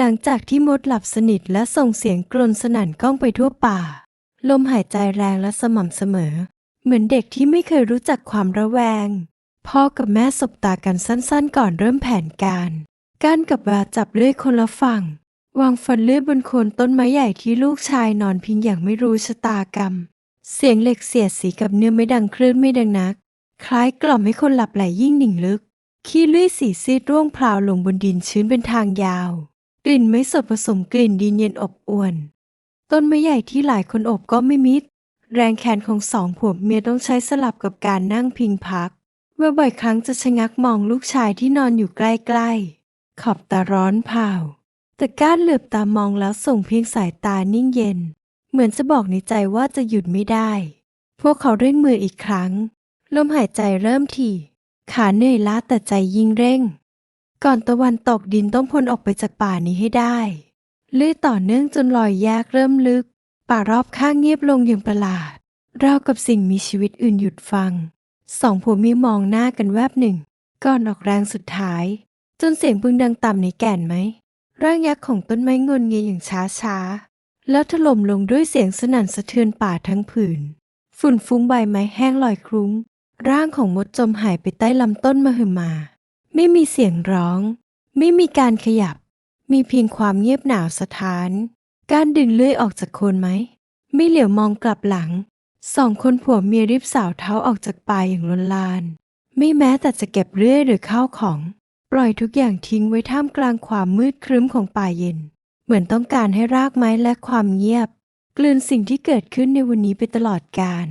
หลังจากที่มดหลับสนิทและส่งเสียงกรนสนั่นก้องไปทั่วป่า ลมหายใจแรงและสม่ำเสมอ เหมือนเด็กที่ไม่เคยรู้จักความระแวง พ่อกับแม่สบตากันสั้นๆ ก่อนเริ่มแผนการก้านกับแววจับเลื่อยคนละฝั่ง วางฟันเลื่อยบนโคนต้นไม้ใหญ่ที่ลูกชายนอนพิงอย่างไม่รู้ชะตากรรม เสียงเหล็กเสียดสีกับเนื้อไม่ดังคลื่นไม่ดังนัก คล้ายกล่อมให้คนหลับไหลยิ่งหนิ่งลึก ขี้เลื่อยสีซีดร่วงพราวลงบนดินชื้นเป็นทางยาว กลิ่นไม้สดผสมกลิ่นดินเย็นอบอวนต้นไม้ใหญ่ที่หลายคนอบก็ไม่มิด แรงแขนของสองผัวเมียต้องใช้สลับกับการนั่งพิงพักเมื่อบ่อยครั้งจะชะงักมองลูกชายที่นอนอยู่ใกล้ๆ ขอบตาร้อนเผาแต่ก้านเหลือบตามองแล้วส่งเพียงสายตานิ่งเย็น เหมือนจะบอกในใจว่าจะหยุดไม่ได้ พวกเขาเร่งมืออีกครั้ง ลมหายใจเริ่มถี่ ขาเหนื่อยล้าแต่ใจยิ่งเร่ง ก่อนตะวันตกดินต้องพ้นออกไปจากป่านี้ให้ได้เลื่อยต่อเนื่องจนรอยแยกเริ่มลึก ป่ารอบข้างเงียบลงอย่างประหลาดราวกับสิ่งมีชีวิตอื่นหยุดฟัง สองผัวเมียมองหน้ากันแวบหนึ่ง ก่อนออกแรงสุดท้าย จนเสียงพึงดังต่ำในแก่นไหม ร่างยักษ์ของต้นไม้งนเงียอย่างช้าช้าๆแล้วถล่มลงด้วยเสียงสนั่นสะเทือนป่าทั้งผืน ฝุ่นฟุ้งใบไม้แห้งลอยคลุ้ง ร่างของมดจมหายไปใต้ลำต้นมหึมา ไม่มีเสียงร้อง ไม่มีการขยับ มีเพียงความเงียบหนาวสะท้าน การดึงเลื่อยออกจากโคนไม้ไม่เหลียวมองกลับหลัง สองคนผัวเมียรีบสาวเท้าออกจากป่าอย่างลนลาน ไม่แม้แต่จะเก็บเลื่อยหรือข้าวของ ปล่อยทุกอย่างทิ้งไว้ท่ามกลางความมืดครึ้มของป่าเย็น เหมือนต้องการให้รากไม้และความเงียบ กลืนสิ่งที่เกิดขึ้นในวันนี้ไปตลอดกาล